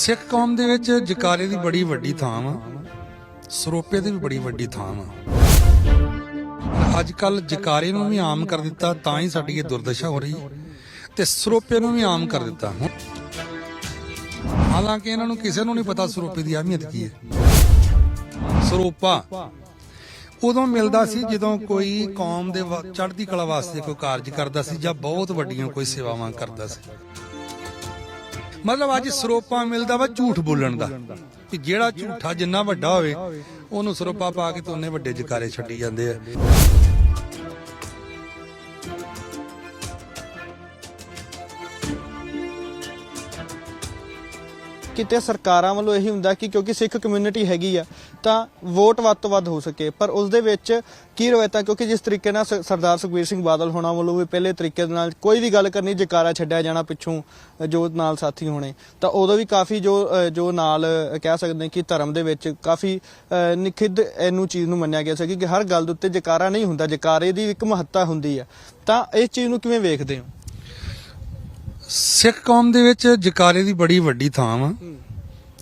ਸਿੱਖ ਕੌਮ ਦੇ ਵਿੱਚ ਜਕਾਰੇ ਦੀ ਬੜੀ ਵੱਡੀ ਥਾਂ ਆ ਸਰੋਪੇ ਦੀ ਵੀ ਬੜੀ ਵੱਡੀ ਥਾਂ ਆ ਅੱਜ ਕੱਲ ਜਕਾਰੇ ਨੂੰ ਵੀ ਆਮ ਕਰ ਦਿੱਤਾ, ਤਾਂ ਹੀ ਸਾਡੀ ਇਹ ਦੁਰਦਸ਼ਾ ਹੋ ਰਹੀ। ਤੇ ਸਰੋਪੇ ਨੂੰ ਵੀ ਆਮ ਕਰ ਦਿੱਤਾ। ਹਾਲਾਂਕਿ ਇਹਨਾਂ ਨੂੰ ਕਿਸੇ ਨੂੰ ਨਹੀਂ ਪਤਾ ਸਰੋਪੇ ਦੀ ਅਹਿਮੀਅਤ ਕੀ ਹੈ। ਸਰੋਪਾ ਉਦੋਂ ਮਿਲਦਾ ਸੀ ਜਦੋਂ ਕੋਈ ਕੌਮ ਦੇ ਵਾ- ਚੜ੍ਹਦੀ ਕਲਾ ਵਾਸਤੇ ਕੋਈ ਕਾਰਜ ਕਰਦਾ ਸੀ ਜਾਂ ਬਹੁਤ ਵੱਡੀਆਂ ਕੋਈ ਸੇਵਾਵਾਂ ਕਰਦਾ ਸੀ। ਮਤਲਬ ਅੱਜ ਸਰੋਪਾ ਮਿਲਦਾ ਵਾ ਝੂਠ ਬੋਲਣ ਦਾ। ਕਿ ਜਿਹੜਾ ਝੂਠਾ ਜਿੰਨਾ ਵੱਡਾ ਹੋਵੇ, ਉਹਨੂੰ ਸਰੋਪਾ ਪਾ ਕੇ ਤੇ ਉਹਨੇ ਵੱਡੇ ਜਕਾਰੇ ਛੱਡੀ ਜਾਂਦੇ ਆ। ਕਿਤੇ ਸਰਕਾਰਾਂ ਵੱਲੋਂ ਇਹੀ ਹੁੰਦਾ ਕਿ ਕਿਉਂਕਿ ਸਿੱਖ ਕਮਿਊਨਿਟੀ ਹੈਗੀ ਆ ਤਾਂ ਵੋਟ ਵੱਧ ਤੋਂ ਵੱਧ ਹੋ ਸਕੇ। ਪਰ ਉਸ ਦੇ ਵਿੱਚ ਕੀ ਰਵਾਇਤਾਂ? ਕਿਉਂਕਿ ਜਿਸ ਤਰੀਕੇ ਨਾਲ ਸ- ਸਰਦਾਰ ਸੁਖਬੀਰ ਸਿੰਘ ਬਾਦਲ ਹੋਣਾ ਵੱਲੋਂ ਵੀ ਪਹਿਲੇ ਤਰੀਕੇ ਦੇ ਨਾਲ ਕੋਈ ਵੀ ਗੱਲ ਕਰਨੀ ਜਕਾਰਾ ਛੱਡਿਆ ਜਾਣਾ ਪਿੱਛੋਂ ਅ, ਜੋ ਨਾਲ ਸਾਥੀ ਹੋਣੇ ਤਾਂ ਉਦੋਂ ਵੀ ਕਾਫੀ ਜੋ ਅ, ਜੋ ਨਾਲ ਅ, ਕਹਿ ਸਕਦੇ ਹਾਂ ਕਿ ਧਰਮ ਦੇ ਵਿੱਚ ਕਾਫੀ ਅ, ਨਿਖਿੱਧ ਇਹਨੂੰ ਚੀਜ਼ ਨੂੰ ਮੰਨਿਆ ਗਿਆ ਸੀ ਕਿ ਹਰ ਗੱਲ ਦੇ ਉੱਤੇ ਜਕਾਰਾ ਨਹੀਂ ਹੁੰਦਾ ਜਕਾਰੇ ਦੀ ਇੱਕ ਮਹੱਤਤਾ ਹੁੰਦੀ ਆ। ਤਾਂ ਇਸ ਚੀਜ਼ ਨੂੰ ਕਿਵੇਂ ਵੇਖਦੇ ਹੋ? ਸਿੱਖ ਕੌਮ ਦੇ ਵਿੱਚ ਜਕਾਰੇ ਦੀ ਬੜੀ ਵੱਡੀ ਥਾਂ ਵਾ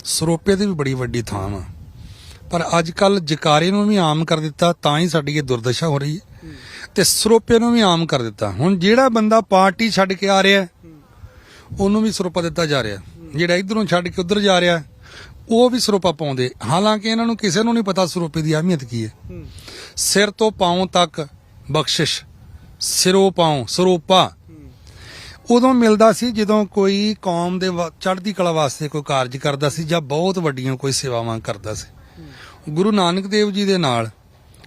ਸਰੋਪੇ ਦੀ ਵੀ ਬੜੀ ਵੱਡੀ ਥਾਂ ਵਾ। ਪਰ ਅੱਜ ਕੱਲ ਜਕਾਰੇ ਨੂੰ ਵੀ ਆਮ ਕਰ ਦਿੱਤਾ ਤਾਂ ਹੀ ਸਾਡੀ ਇਹ ਦੁਰਦਸ਼ਾ ਹੋ ਰਹੀ ਹੈ। ਤੇ ਸਰੋਪੇ ਨੂੰ ਵੀ ਆਮ ਕਰ ਦਿੱਤਾ। ਹੁਣ ਜਿਹੜਾ ਬੰਦਾ ਪਾਰਟੀ ਛੱਡ ਕੇ ਆ ਰਿਹਾ ਉਹਨੂੰ ਵੀ ਸਰੋਪਾ ਦਿੱਤਾ ਜਾ ਰਿਹਾ। ਜਿਹੜਾ ਇਧਰੋਂ ਛੱਡ ਕੇ ਉਧਰ ਜਾ ਰਿਹਾ ਉਹ ਵੀ ਸਰੋਪਾ ਪਾਉਂਦੇ। ਹਾਲਾਂਕਿ ਇਹਨਾਂ ਨੂੰ ਕਿਸੇ ਨੂੰ ਨਹੀਂ ਪਤਾ ਸਰੋਪੇ ਦੀ ਅਹਿਮੀਅਤ ਕੀ ਹੈ। ਸਿਰ ਤੋਂ ਪਾਉਂ ਤੱਕ ਬਖਸ਼ਿਸ਼ ਸਿਰੋਂ ਪਾਉਂ ਸਰੋਪਾ। ਉਦੋਂ ਮਿਲਦਾ ਸੀ ਜਦੋਂ ਕੋਈ ਕੌਮ ਦੇ ਵਾ- ਚੜ੍ਹਦੀ ਕਲਾ ਵਾਸਤੇ ਕੋਈ ਕਾਰਜ ਕਰਦਾ ਸੀ ਜਾਂ ਬਹੁਤ ਵੱਡੀਆਂ ਕੋਈ ਸੇਵਾਵਾਂ ਕਰਦਾ ਸੀ। ਗੁਰੂ ਨਾਨਕ ਦੇਵ ਜੀ ਦੇ ਨਾਲ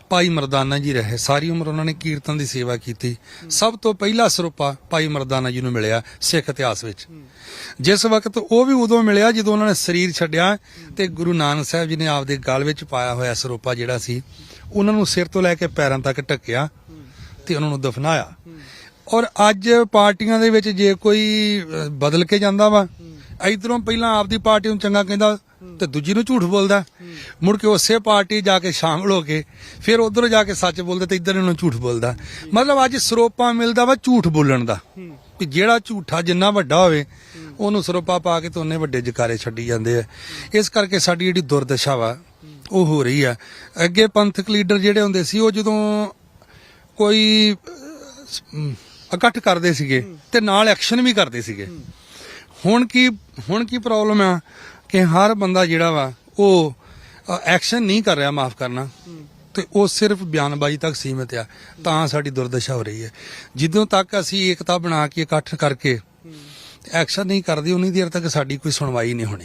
ਭਾਈ ਮਰਦਾਨਾ ਜੀ ਰਹੇ। ਸਾਰੀ ਉਮਰ ਉਹਨਾਂ ਨੇ ਕੀਰਤਨ ਦੀ ਸੇਵਾ ਕੀਤੀ। ਸਭ ਤੋਂ ਪਹਿਲਾ ਸਰੂਪਾ ਭਾਈ ਮਰਦਾਨਾ ਜੀ ਨੂੰ ਮਿਲਿਆ ਸਿੱਖ ਇਤਿਹਾਸ ਵਿੱਚ। ਜਿਸ ਵਕਤ ਉਹ ਵੀ ਉਦੋਂ ਮਿਲਿਆ ਜਦੋਂ ਉਹਨਾਂ ਨੇ ਸਰੀਰ ਛੱਡਿਆ ਤੇ ਗੁਰੂ ਨਾਨਕ ਸਾਹਿਬ ਜੀ ਨੇ ਆਪਦੇ ਗਲ ਵਿੱਚ ਪਾਇਆ ਹੋਇਆ ਸਰੂਪਾ ਜਿਹੜਾ ਸੀ, ਉਹਨਾਂ ਨੂੰ ਸਿਰ ਤੋਂ ਲੈ ਕੇ ਪੈਰਾਂ ਤੱਕ ਢੱਕਿਆ ਤੇ ਉਹਨਾਂ ਨੂੰ ਦਫਨਾਇਆ। ਔਰ ਅੱਜ ਪਾਰਟੀਆਂ ਦੇ ਵਿੱਚ ਜੇ ਕੋਈ ਬਦਲ ਕੇ ਜਾਂਦਾ ਵਾ, ਇਧਰੋਂ ਪਹਿਲਾਂ ਆਪਦੀ ਪਾਰਟੀ ਨੂੰ ਚੰਗਾ ਕਹਿੰਦਾ ਤੇ ਦੂਜੀ ਨੂੰ ਝੂਠ ਬੋਲਦਾ। ਮੁੜ ਕੇ ਉਸੇ ਪਾਰਟੀ ਜਾ ਕੇ ਸ਼ਾਮਲ ਹੋ ਕੇ ਫਿਰ ਉਧਰ ਜਾ ਕੇ ਸੱਚ ਬੋਲਦਾ ਤੇ ਇਧਰ ਨੂੰ ਝੂਠ ਬੋਲਦਾ। ਮਤਲਬ ਅੱਜ ਸਰੋਪਾ ਮਿਲਦਾ ਵਾ ਝੂਠ ਬੋਲਣ ਦਾ। ਕਿ ਜਿਹੜਾ ਝੂਠਾ ਜਿੰਨਾ ਵੱਡਾ ਹੋਵੇ, ਉਹਨੂੰ ਸਰੋਪਾ ਪਾ ਕੇ ਤੇ ਉਹਨੇ ਵੱਡੇ ਜਕਾਰੇ ਛੱਡੀ ਜਾਂਦੇ ਆ। ਇਸ ਕਰਕੇ ਸਾਡੀ ਜਿਹੜੀ ਦੁਰਦਸ਼ਾ ਵਾ, ਉਹ ਹੋ ਰਹੀ ਆ। ਅੱਗੇ ਪੰਥਕ ਲੀਡਰ ਜਿਹੜੇ ਹੁੰਦੇ ਸੀ, ਉਹ ਜਦੋਂ ਕੋਈ ਇਕੱਠ ਕਰਦੇ ਸੀਗੇ ਤੇ ਨਾਲ ਐਕਸ਼ਨ ਵੀ ਕਰਦੇ ਸੀਗੇ। ਹੁਣ ਕੀ ਹੁਣ ਕੀ ਪ੍ਰੋਬਲਮ ਆ ਕਿ ਹਰ ਬੰਦਾ ਜਿਹੜਾ ਵਾ ਉਹ ਐਕਸ਼ਨ ਨਹੀਂ ਕਰ ਰਿਹਾ ਮਾਫ ਕਰਨਾ। ਤੇ ਉਹ ਸਿਰਫ ਬਿਆਨਬਾਜ਼ੀ ਤੱਕ ਸੀਮਿਤ ਆ। ਤਾਂ ਸਾਡੀ ਦੁਰਦਸ਼ਾ ਹੋ ਰਹੀ ਹੈ। ਜਦੋਂ ਤੱਕ ਅਸੀਂ ਏਕਤਾ ਬਣਾ ਕੇ ਇਕੱਠ ਕਰਕੇ ਐਕਸ਼ਨ ਨਹੀਂ ਕਰਦੇ ਉਨੀ ਦੇਰ ਤੱਕ ਸਾਡੀ ਕੋਈ ਸੁਣਵਾਈ ਨਹੀਂ ਹੋਣੀ।